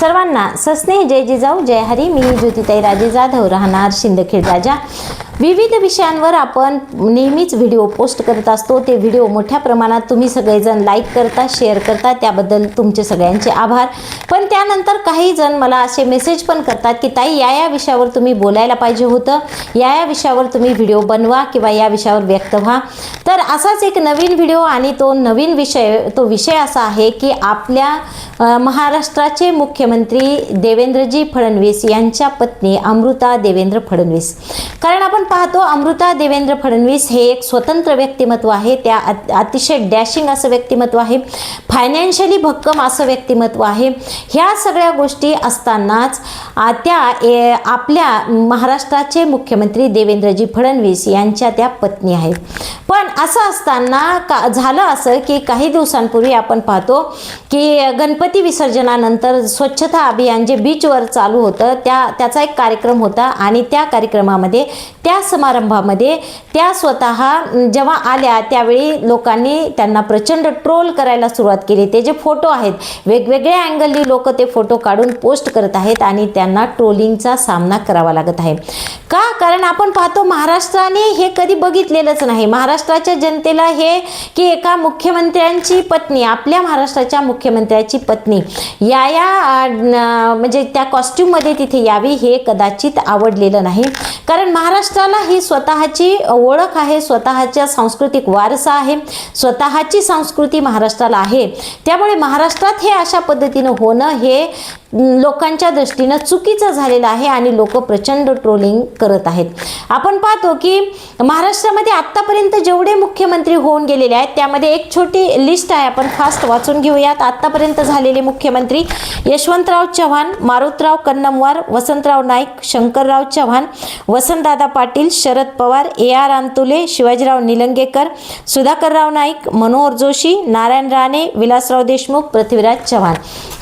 सर्वांना सस्नेह जय जिजाऊ जय हरी मी ज्योतिताई राजे जाधव राहणार शिंदखेड राजा. विविध विषयांवर आपण नेहमीच व्हिडिओ पोस्ट करत असतो. ते व्हिडिओ मोठ्या प्रमाणात तुम्ही सगळेजण लाईक करता शेअर करता. त्याबद्दल तुमचे सगळ्यांचे आभार. पण त्यानंतर काही जण मला असे मेसेज पण करतात की ताई या या विषयावर तुम्ही बोलायला पाहिजे होतं. या या विषयावर तुम्ही व्हिडिओ बनवा किंवा या विषयावर व्यक्त व्हा. तर असाच एक नवीन व्हिडिओ आणि तो नवीन विषय तो विषय असा आहे की आपल्या महाराष्ट्राचे मुख्यमंत्री देवेंद्रजी फडणवीस यांच्या पत्नी अमृता देवेंद्र फडणवीस. कारण आपण पाहतो अमृता देवेंद्र फडणवीस हे एक स्वतंत्र व्यक्तिमत्व आहे. त्या अतिशय डॅशिंग असं व्यक्तिमत्व आहे. फायनान्शियली भक्कम असं व्यक्तिमत्व आहे. ह्या सगळ्या गोष्टी असतानाच त्या ए, आपल्या महाराष्ट्राचे मुख्यमंत्री देवेंद्रजी फडणवीस यांच्या त्या पत्नी आहेत. पण असं असताना का झालं असं की काही दिवसांपूर्वी आपण पाहतो की गणपती विसर्जनानंतर स्वच्छता अभियान जे बीचवर चालू होतं त्या त्याचा एक कार्यक्रम होता आणि त्या कार्यक्रमामध्ये त्या त्या समारंभामध्ये त्या स्वतः जेव्हा आल्या त्यावेळी लोकांनी त्यांना प्रचंड ट्रोल करायला सुरुवात केली. ते जे फोटो आहेत वेगवेगळ्या अँगलनी लोक ते फोटो काढून पोस्ट करत आहेत आणि त्यांना ट्रोलिंगचा सामना करावा लागत आहे. का? कारण आपण पाहतो महाराष्ट्राने हे कधी बघितलेलंच नाही. महाराष्ट्राच्या जनतेला हे की एका मुख्यमंत्र्यांची पत्नी आपल्या महाराष्ट्राच्या मुख्यमंत्र्याची पत्नी या या म्हणजे त्या कॉस्ट्यूममध्ये तिथे यावी हे कदाचित आवडलेलं नाही. कारण महाराष्ट्राला ही स्वतःची ओळख आहे स्वतःच्या सांस्कृतिक वारसा आहे स्वतःची संस्कृती महाराष्ट्राला आहे. त्यामुळे महाराष्ट्रात हे अशा पद्धतीनं होणं हे लोकांच्या दृष्टीनं चुकीचं झालेलं आहे आणि लोक प्रचंड ट्रोलिंग करत आहेत. आपण पाहतो की महाराष्ट्रामध्ये आत्तापर्यंत जेवढे मुख्यमंत्री होऊन गेलेले आहेत त्यामध्ये एक छोटी लिस्ट आहे. आपण फास्ट वाचून घेऊयात. आत्तापर्यंत झालेले मुख्यमंत्री यशवंतराव चव्हाण मारुतराव कन्नमवार वसंतराव नाईक शंकरराव चव्हाण वसंतदादा पाटील शरद पवार ए आर आंतुले शिवाजीराव निलंगेकर सुधाकरराव नाईक मनोहर जोशी नारायण राणे विलासराव देशमुख पृथ्वीराज चव्हाण.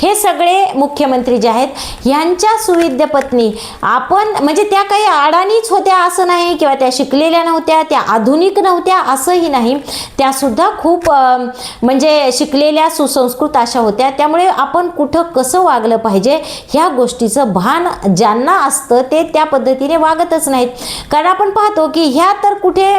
हे सगळे मुख्यमंत्री जे आहेत ह्यांच्या सुविद्य पत्नी आपण म्हणजे त्या काही अडाणीच होत्या असं नाही किंवा त्या शिकलेल्या नव्हत्या त्या आधुनिक नव्हत्या असंही नाही. त्या सुद्धा खूप म्हणजे शिकलेल्या सुसंस्कृत अशा होत्या. त्यामुळे आपण कुठं कसं वागलं पाहिजे ह्या गोष्टीचं भान ज्यांना असतं ते त्या पद्धतीने वागतच नाहीत. कारण आपण पाहतो की ह्या तर कुठे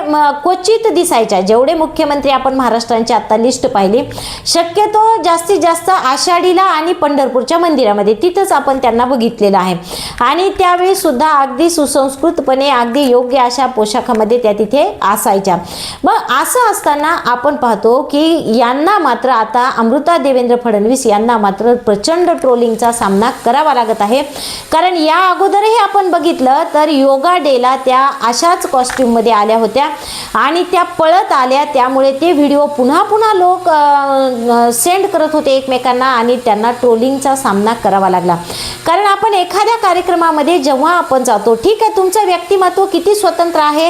क्वचित दिसायच्या. जेवढे मुख्यमंत्री आपण महाराष्ट्रांची आता लिस्ट पाहिली शक्यतो जास्तीत जास्त आषाढीला आणि पंढरपूरच्या मंदिरामध्ये. तिथंच आपण त्यांना बघितलेलं आहे. आणि त्यावेळी सुद्धा अगदी सुसंस्कृतपणे अगदी योग्य अशा पोशाखामध्ये त्या तिथे असायच्या. मग असं असताना आपण पाहतो की यांना मात्र आता अमृता देवेंद्र फडणवीस यांना मात्र प्रचंड ट्रोलिंगचा सामना करावा लागत आहे. कारण या अगोदरही आपण बघितलं तर योगा डेला त्या अशाच कॉस्ट्यूममध्ये आल्या होत्या. आणि त्या पळत आल्या त्यामुळे ते व्हिडिओ पुन्हा पुन्हा लोक सेंड करत होते एकमेकांना आणि त्यांना ट्रोलिंगचा सामना करा करावा लागला. कारण आपण एखाद्या कार्यक्रमामध्ये जेव्हा आपण जातो ठीक आहे तुमचं व्यक्तिमत्व किती स्वतंत्र आहे?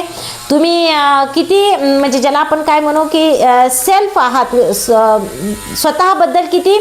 तुम्ही किती म्हणजे ज्याला आपण काय म्हणू की सेल्फ आहात स- स्वतःबद्दल किती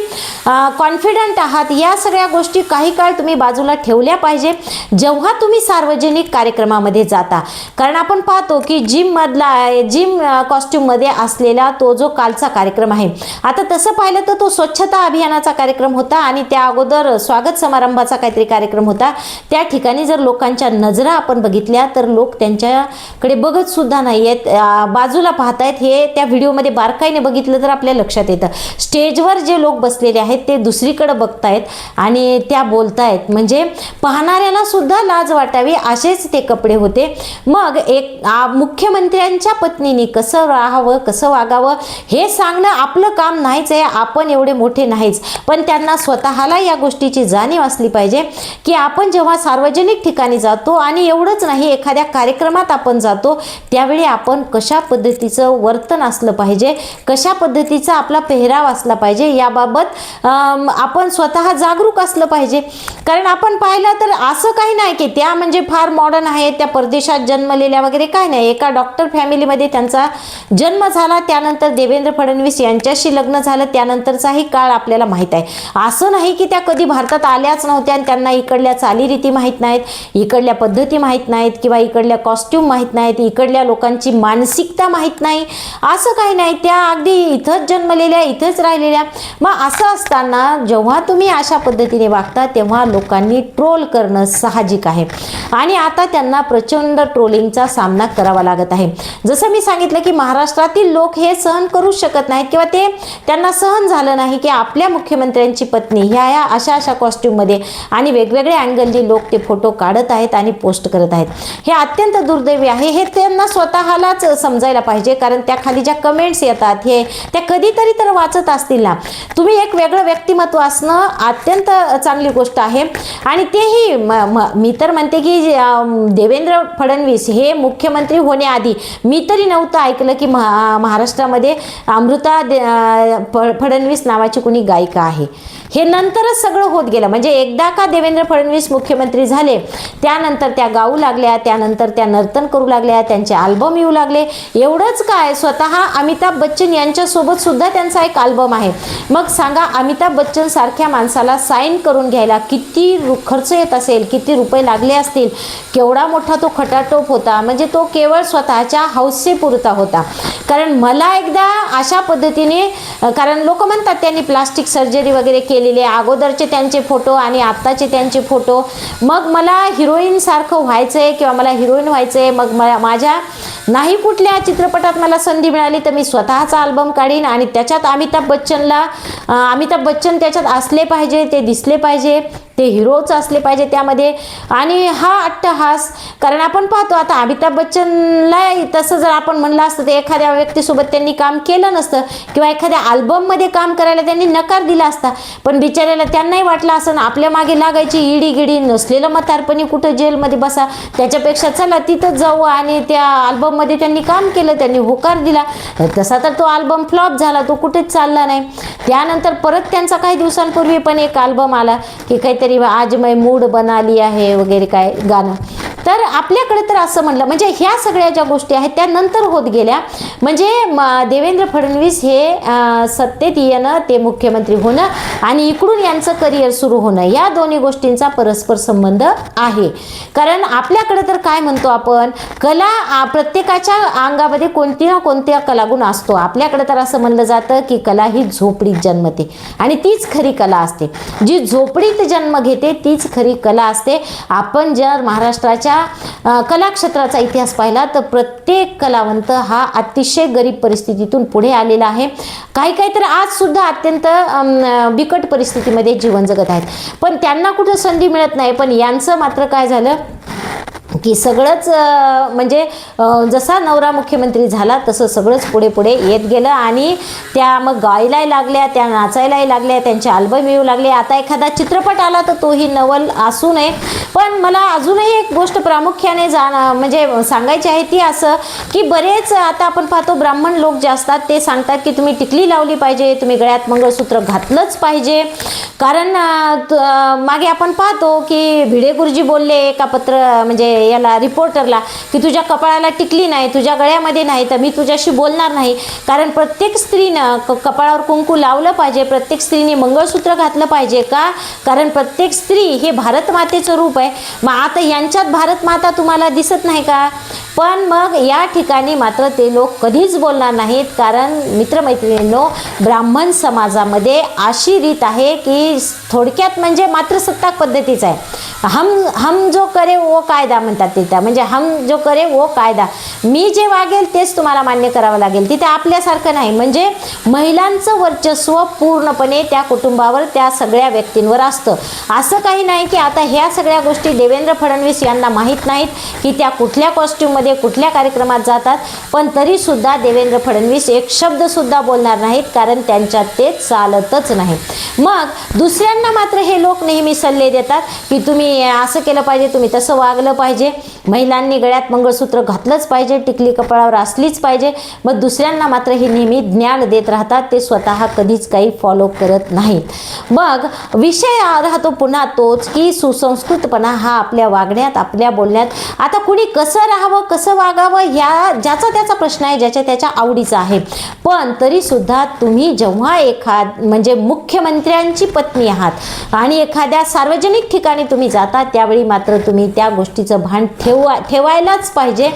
कॉन्फिडंट आहात या सगळ्या गोष्टी काही काळ तुम्ही बाजूला ठेवल्या पाहिजे. जेव्हा तुम्ही सार्वजनिक कार्यक्रमामध्ये जाता कारण आपण पाहतो की जिममधला जिम कॉस्ट्यूममध्ये असलेला तो जो कालचा कार्यक्रम आहे. आता तसं पाहिलं तर तो स्वच्छता अभियानाचा कार्यक्रम होता आणि त्या अगोदर स्वागत समारंभाचा काहीतरी कार्यक्रम होता. त्या ठिकाणी जर लोकांच्या नजरा आपण बघितल्या तर लोक त्यांच्याकडे बघत सुद्धा नाही आहेत बाजूला पाहतायत हे त्या व्हिडिओमध्ये बारकाईने बघितलं तर आपल्या लक्षात येतं. स्टेजवर जे लोक बसलेले आहेत ते दुसरीकडे बघतायत आणि त्या बोलतायत. म्हणजे पाहणाऱ्याला सुद्धा लाज वाटावी असेच ते कपडे होते. मग एक मुख्यमंत्र्यांच्या पत्नीने कसं राहावं कसं वागावं हे सांगणं आपलं काम नाहीच आहे आपण एवढे मोठे नाहीच. पण त्यांना स्वतःला या गोष्टी गोष्टीची जाणीव असली पाहिजे की आपण जेव्हा सार्वजनिक ठिकाणी जातो आणि एवढंच नाही एखाद्या कार्यक्रमात आपण जातो त्यावेळी आपण कशा पद्धतीचं वर्तन असलं पाहिजे कशा पद्धतीचा आपला पेहराव असला पाहिजे याबाबत आपण स्वतः जागरूक असलं पाहिजे. कारण आपण पाहिलं तर असं काही नाही की त्या म्हणजे फार मॉडर्न आहेत त्या परदेशात जन्मलेल्या वगैरे काय नाही. एका डॉक्टर फॅमिलीमध्ये त्यांचा जन्म झाला त्यानंतर देवेंद्र फडणवीस यांच्याशी लग्न झालं त्यानंतरचाही काळ आपल्याला माहीत आहे. असं नाही की त्या कधी भारतात आल्याच नव्हत्या आणि त्यांना इकडल्या चालीरीती माहीत नाहीत इकडल्या पद्धती माहीत नाहीत किंवा इकडल्या कॉस्ट्यूम माहीत नाहीत इकडल्या लोकांची मानसिकता माहीत नाही असं काही नाही. त्या अगदी इथंच जन्मलेल्या इथंच राहिलेल्या. मग असं असताना जेव्हा तुम्ही अशा पद्धतीने वागता तेव्हा लोकांनी ट्रोल करणं साहजिक आहे. आणि आता त्यांना प्रचंड ट्रोलिंगचा सामना करावा लागत आहे. जसं मी सांगितलं की महाराष्ट्रातील लोक हे सहन करू शकत नाहीत किंवा ते त्यांना सहन झालं नाही की आपल्या मुख्यमंत्र्यांची पत्नी ह्या ह्या अशा अशा कॉस्ट्यूममध्ये आणि वेगवेगळे अँगलनी लोक ते फोटो काढत आहेत आणि पोस्ट करत आहेत. हे अत्यंत दुर्दैवी आहे. हे त्यांना स्वतःलाच समजायला पाहिजे. कारण त्या खाली ज्या कमेंट्स येतात हे त्या कधीतरी तर वाचत असतील ना. तुम्ही एक वेगळं व्यक्तिमत्व असणं अत्यंत चांगली गोष्ट आहे. आणि तेही मी तर म्हणते की देवेंद्र फडणवीस हे मुख्यमंत्री होण्याआधी मी तरी नव्हतं ऐकलं की महा महाराष्ट्रामध्ये अमृता फडणवीस नावाची कुणी गायिका आहे. हे नंतरच सगळं होत गेलं. म्हणजे एकदा का देवेंद्र फडणवीस मुख्यमंत्री झाले त्यानंतर त्या गाऊ लागल्या त्यानंतर त्या नर्तन करू लागल्या त्यांचे आल्बम येऊ लागले. एवढंच काय स्वतः अमिताभ बच्चन यांच्यासोबत सुद्धा त्यांचा एक आल्बम आहे. मग सांगा अमिताभ बच्चन सारख्या माणसाला साईन करून घ्यायला किती रु खर्च येत असेल किती रुपये लागले असतील? केवढा मोठा तो खटाटोप होता. म्हणजे तो केवळ स्वतःच्या हौसेपुरता होता. कारण मला एकदा अशा पद्धतीने कारण लोक म्हणतात त्यांनी प्लास्टिक सर्जरी वगैरे केली केलेले अगोदरचे त्यांचे फोटो आणि आत्ताचे त्यांचे फोटो. मग मला हिरोईनसारखं व्हायचं आहे किंवा मला हिरोईन व्हायचं आहे मग मला माझ्या नाही कुठल्या चित्रपटात मला संधी मिळाली तर मी स्वतःचा अल्बम काढीन आणि त्याच्यात अमिताभ बच्चनला अमिताभ बच्चन त्याच्यात असले पाहिजे ते दिसले पाहिजे. ते हिरोच असले पाहिजे त्यामध्ये. आणि हा अट्टहास कारण आपण पाहतो आता अमिताभ बच्चनला तसं जर आपण म्हणलं असतं तर एखाद्या व्यक्तीसोबत त्यांनी काम केलं नसतं किंवा एखाद्या अल्बममध्ये काम करायला त्यांनी नकार दिला असता पण बिचाऱ्याला त्यांनाही वाटलं असं ना आपल्या मागे लागायची इडी गिडी नसलेलं म्हातारपणी कुठं जेलमध्ये बसा त्याच्यापेक्षा चला तिथं जाऊ आणि त्या अल्बममध्ये त्यांनी काम केलं त्यांनी होकार दिला. तसा तर तो अल्बम फ्लॉप झाला तो कुठेच चालला नाही. त्यानंतर परत त्यांचा काही दिवसांपूर्वी पण एक अल्बम आला की काहीतरी आज मै मूड बनाली आहे वगैरे काय गाणं. तर आपल्याकडे तर असं म्हणलं म्हणजे ह्या सगळ्या ज्या गोष्टी आहेत त्या नंतर होत गेल्या. म्हणजे म- देवेंद्र फडणवीस हे सत्तेत येणं ते मुख्यमंत्री होणं आणि इकडून यांचं करिअर सुरू होणं या दोन्ही गोष्टींचा परस्पर संबंध आहे. कारण आपल्याकडे तर काय म्हणतो आपण कला प्रत्येकाच्या अंगामध्ये कोणती ना कोणत्या कलागुण असतो. आपल्याकडे तर असं म्हणलं जातं की कला ही झोपडीत जन्मते आणि तीच खरी कला असते. जी झोपडीत जन्म घेते तीच खरी कला असते. आपण जर महाराष्ट्राच्या कलाक्षेत्राचा इतिहास पाहिला तर प्रत्येक कलावंत हा अतिशय अतिशय गरीब परिस्थितीतून पुढे आलेला आहे. काही काही तर आजसुद्धा अत्यंत बिकट परिस्थितीमध्ये जीवन जगत आहेत. पण त्यांना कुठं संधी मिळत नाही. पण यांचं मात्र काय झालं? की सगळंच म्हणजे जसा नवरा मुख्यमंत्री झाला तसं सगळंच पुढे पुढे येत गेलं आणि त्या मग गायलाही लागल्या त्या नाचायलाही लागल्या त्यांचे अल्बम येऊ लागले. आता एखादा चित्रपट आला तर तोही नवल असू नये. पण मला अजूनही एक गोष्ट प्रामुख्याने जाण म्हणजे सांगायची आहे ती असं की बरेच आता आपण पाहतो ब्राह्मण लोक जे असतात ते सांगतात की तुम्ही टिकली लावली पाहिजे तुम्ही गळ्यात मंगळसूत्र घातलंच पाहिजे. कारण त- मागे आपण पाहतो की भिडे गुरुजी बोलले एका पत्र म्हणजे याला रिपोर्टरला की तुझ्या कपाळाला टिकली नाही तुझ्या गळ्यामध्ये नाही तर मी तुझ्याशी बोलणार नाही. कारण प्रत्येक स्त्रीनं क कपाळावर कुंकू लावलं पाहिजे प्रत्येक स्त्रीने मंगळसूत्र घातलं पाहिजे का? कारण प्रत्येक स्त्री हे भारत मातेचं रूप आहे. मग आता यांच्यात भारत माता तुम्हाला दिसत नाही का? पण मग या ठिकाणी मात्र ते लोक कधीच बोलणार नाहीत कारण मित्रमैत्रिणींनो ब्राह्मण समाजामध्ये अशी रीत आहे की थोडक्यात म्हणजे मातृसत्ताक पद्धतीचा आहे. हम हम जो करे वो कायदा म्हणतात तिथं. म्हणजे हम जो करे वो कायदा. मी जे वागेल तेच तुम्हाला मान्य करावं लागेल. तिथे आपल्यासारखं नाही. म्हणजे महिलांचं वर्चस्व पूर्णपणे त्या कुटुंबावर त्या सगळ्या व्यक्तींवर असतं. असं काही नाही की आता ह्या सगळ्या गोष्टी देवेंद्र फडणवीस यांना माहीत नाहीत की त्या कुठल्या कॉस्ट्यूममध्ये कुठल्या कार्यक्रमात जातात पण तरीसुद्धा देवेंद्र फडणवीस एक शब्दसुद्धा बोलणार नाहीत कारण त्यांच्यात ते चालतच नाही. मग दुसऱ्यांना मात्र हे लोक नेहमी सल्ले देतात की तुम्ही असं केलं पाहिजे तुम्ही तसं वागलं पाहिजे. महिलांनी गळ्यात मंगळसूत्र घातलंच पाहिजे टिकली कपाळावर असलीच पाहिजे. मग दुसऱ्यांना मात्र हे नेहमी ज्ञान देत राहतात ते स्वतः कधीच काही फॉलो करत नाहीत. मग विषय राहतो पुन्हा तोच की सुसंस्कृतपणा हा आपल्या वागण्यात आपल्या बोलण्यात. आता कुणी कसं राहावं कसं वागावं ह्या ज्याचा त्याचा प्रश्न आहे ज्याच्या त्याच्या आवडीचा आहे. पण तरीसुद्धा तुम्ही जेव्हा एखाद म्हणजे मुख्यमंत्र्यांची पत्नी आहात आणि एखाद्या सार्वजनिक ठिकाणी तुम्ही जाता त्यावेळी मात्र तुम्ही त्या गोष्टीचं भान ठेवा ठेवायलाच पाहिजे.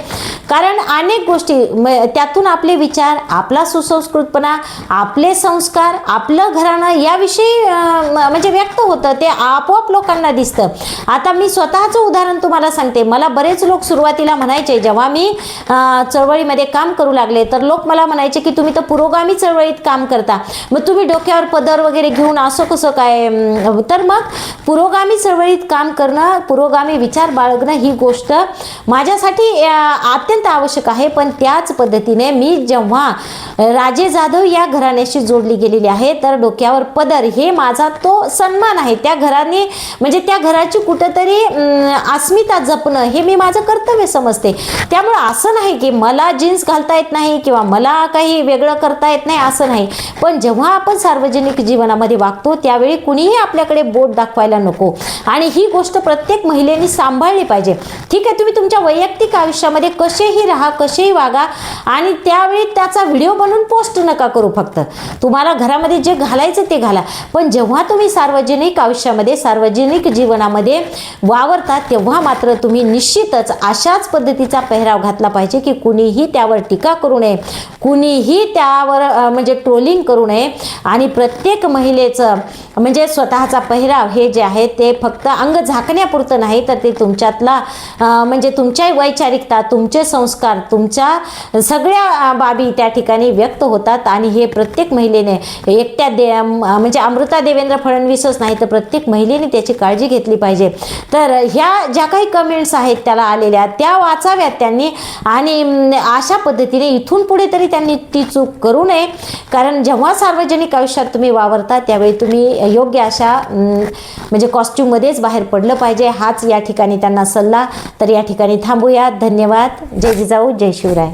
कारण अनेक गोष्टी म त्यातून आपले विचार आपला सुसंस्कृतपणा आपले संस्कार आपलं घराणं याविषयी म्हणजे व्यक्त होतं ते आपोआप लोकांना दिसतं. आता मी स्वतःचं उदाहरण तुम्हाला सांगते. मला बरेच लोक सुरुवातीला म्हणायचे जेव्हा मी चळवळीमध्ये काम करू लागले तर लोक मला म्हणायचे की तुम्ही तर पुरोगामी चळवळीत काम करता. मग तुम्ही डोक्यावर पदर वगैरे घेऊन असं कसं काय तर मग पुरोगामी चळवळीत काम करणं पुरोगामी विचार बाळगणं ही गोष्ट माझ्यासाठी अत्यंत आवश्यक आहे. पण त्याच पद्धतीने मी जेव्हा राजे जाधव या घराण्याशी जोडली गेलेली आहे तर डोक्यावर पदर हे माझा तो सन्मान आहे. त्या घराने म्हणजे त्या घराची कुठंतरी अस्मिता जपणं हे मी माझं कर्तव्य समजते. त्यामुळं असं नाही की मला जीन्स घालता येत नाही किंवा मला काही वेगळं करता येत नाही असं नाही. पण जेव्हा आपण सार्वजनिक जीवनामध्ये वागतो त्यावेळी कुणीही आपल्याकडे बोट दाखवायला नको. आणि ही गोष्ट प्रत्येक महिलेने सांभाळली पाहिजे. ठीक आहे तुम्ही तुमच्या वैयक्तिक आयुष्यामध्ये कसेही राहा कसेही वागा आणि त्यावेळी त्याचा व्हिडिओ बनवून पोस्ट नका करू फक्त. तुम्हाला घरामध्ये जे घालायचं ते घाला. पण जेव्हा तुम्ही सार्वजनिक आयुष्यामध्ये सार्वजनिक जीवनामध्ये वावरता तेव्हा मात्र तुम्ही निश्चितच अशाच पद्धतीचा पेहराव घातला पाहिजे की कुणीही त्यावर टीका करू नये कुणीही त्यावर म्हणजे ट्रोलिंग करू नये आणि प्रत्येक महिलेचं म्हणजे स्वतःचा पेहराव हे जे आहे ते फक्त अंग झाकण्यापुरतं नाही तर ते तुमच्यातला म्हणजे तुमच्याही वैचारिकता तुमचे संस्कार तुमच्या सगळ्या बाबी त्या ठिकाणी व्यक्त होतात आणि हे प्रत्येक महिलेने एकट्या दे म्हणजे अमृता देवेंद्र फडणवीसच नाही तर प्रत्येक महिलेने त्याची काळजी घेतली पाहिजे. तर ह्या ज्या काही कमेंट्स आहेत त्याला आलेल्या त्या वाचाव्यात. त्यांनी. आणि अशा पद्धतीने इथून पुढे तरी त्यांनी ती चूक करू नये. कारण जेव्हा सार्वजनिक आयुष्यात तुम्ही वावरता त्यावेळी तुम्ही योग्य अशा म्हणजे कॉस्ट्यूममध्येच बाहेर पडलं पाहिजे. हाच या ठिकाणी त्यांना सल्ला. तर या ठिकाणी थांबूया. धन्यवाद. जय जिजाऊ. जय शिवराय.